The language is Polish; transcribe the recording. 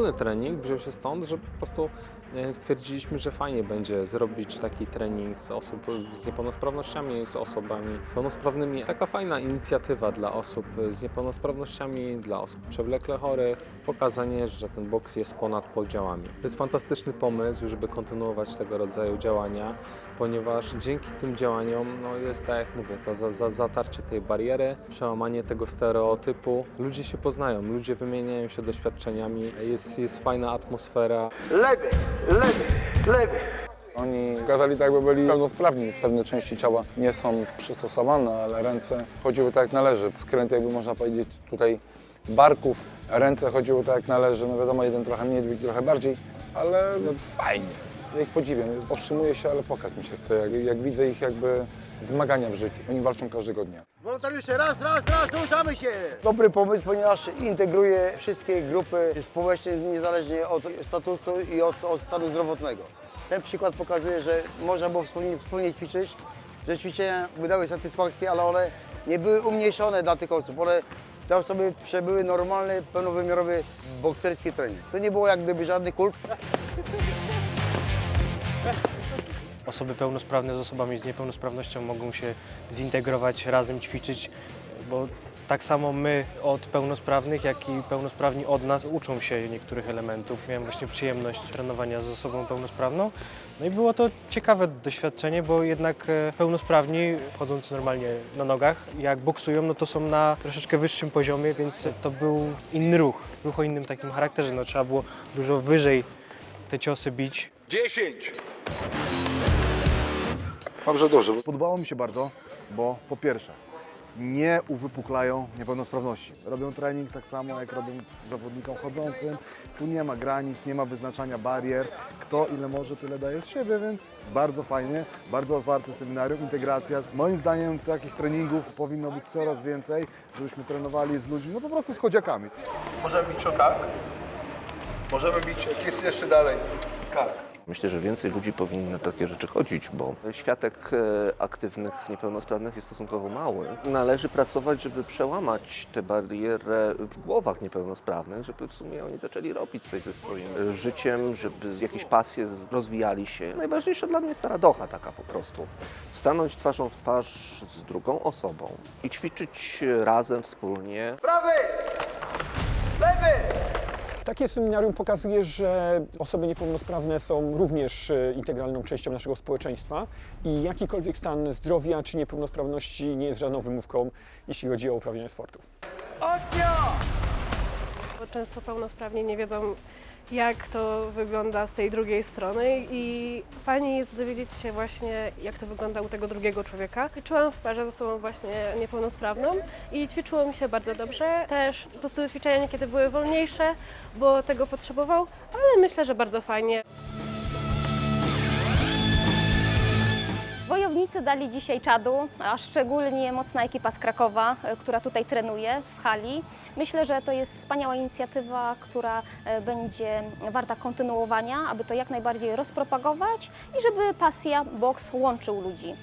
wspólny trening wziął się stąd, że po prostu e, stwierdziliśmy, że fajnie będzie zrobić taki trening z osób z niepełnosprawnościami, z osobami pełnosprawnymi. Taka fajna inicjatywa dla osób z niepełnosprawnościami, dla osób przewlekle chorych, pokazanie, że ten boks jest ponad podziałami. To jest fantastyczny pomysł, żeby kontynuować tego rodzaju działania, ponieważ dzięki tym działaniom no jest, tak jak mówię, to za, za, zatarcie tej bariery, przełamanie tego stereotypu. Ludzie się poznają, ludzie wymieniają się doświadczeniami, jest, jest fajna atmosfera. Lewy, lewy, lewy. Oni pokazali tak, jakby byli pełnosprawni. Pewne części ciała nie są przystosowane, ale ręce chodziły tak jak należy. Skręt jakby można powiedzieć tutaj barków, ręce chodziły tak jak należy. No wiadomo, jeden trochę mniej, drugi trochę bardziej, ale no fajnie. Ja ich podziwiam. Powstrzymuję się, ale płakać mi się chce, jak, jak widzę ich jakby zmagania w życiu. Oni walczą każdego dnia. Wolontariusze, raz, raz, raz, ruszamy się! Dobry pomysł, ponieważ integruje wszystkie grupy społeczne niezależnie od statusu i od, od stanu zdrowotnego. Ten przykład pokazuje, że można było wspólnie, wspólnie ćwiczyć, że ćwiczenia wydały satysfakcję, ale one nie były umniejszone dla tych osób. One, te osoby przebyły normalny, pełnowymiarowy bokserski trening. To nie było jak gdyby żadnych kulp. Osoby pełnosprawne z osobami z niepełnosprawnością mogą się zintegrować, razem ćwiczyć, bo tak samo my od pełnosprawnych, jak i pełnosprawni od nas uczą się niektórych elementów. Miałem właśnie przyjemność trenowania z osobą pełnosprawną. No i było to ciekawe doświadczenie, bo jednak e, pełnosprawni, chodząc normalnie na nogach, jak boksują, no to są na troszeczkę wyższym poziomie, więc to był inny ruch, ruch o innym takim charakterze. No, trzeba było dużo wyżej te ciosy bić. Dobrze, dobrze. Podobało mi się bardzo, bo po pierwsze, nie uwypuklają niepełnosprawności. Robią trening tak samo, jak robią zawodnikom chodzącym. Tu nie ma granic, nie ma wyznaczania barier. Kto ile może, tyle daje z siebie, więc bardzo fajnie, bardzo otwarte seminarium, integracja. Moim zdaniem takich treningów powinno być coraz więcej, żebyśmy trenowali z ludźmi, no po prostu z chodziakami. Możemy bić o kark. Możemy bić, jak jest jeszcze dalej, kark. Myślę, że więcej ludzi powinno na takie rzeczy chodzić, bo światek e, aktywnych niepełnosprawnych jest stosunkowo mały. Należy pracować, żeby przełamać tę barierę w głowach niepełnosprawnych, żeby w sumie oni zaczęli robić coś ze swoim e, życiem, żeby jakieś pasje rozwijali się. Najważniejsza dla mnie jest ta radocha taka po prostu. Stanąć twarzą w twarz z drugą osobą i ćwiczyć e, razem, wspólnie. Prawy! Lewy! Takie seminarium pokazuje, że osoby niepełnosprawne są również e, integralną częścią naszego społeczeństwa i jakikolwiek stan zdrowia czy niepełnosprawności nie jest żadną wymówką, jeśli chodzi o uprawianie sportu. Bo często pełnosprawni nie wiedzą, jak to wygląda z tej drugiej strony i fajnie jest dowiedzieć się właśnie, jak to wygląda u tego drugiego człowieka. Ćwiczyłam w parze ze sobą właśnie niepełnosprawną i ćwiczyło mi się bardzo dobrze. Też po prostu ćwiczenia niekiedy były wolniejsze, bo tego potrzebował, ale myślę, że bardzo fajnie. Wojownicy dali dzisiaj czadu, a szczególnie mocna ekipa z Krakowa, e, która tutaj trenuje w hali. Myślę, że to jest wspaniała inicjatywa, która e, będzie warta kontynuowania, aby to jak najbardziej rozpropagować i żeby pasja boks łączył ludzi.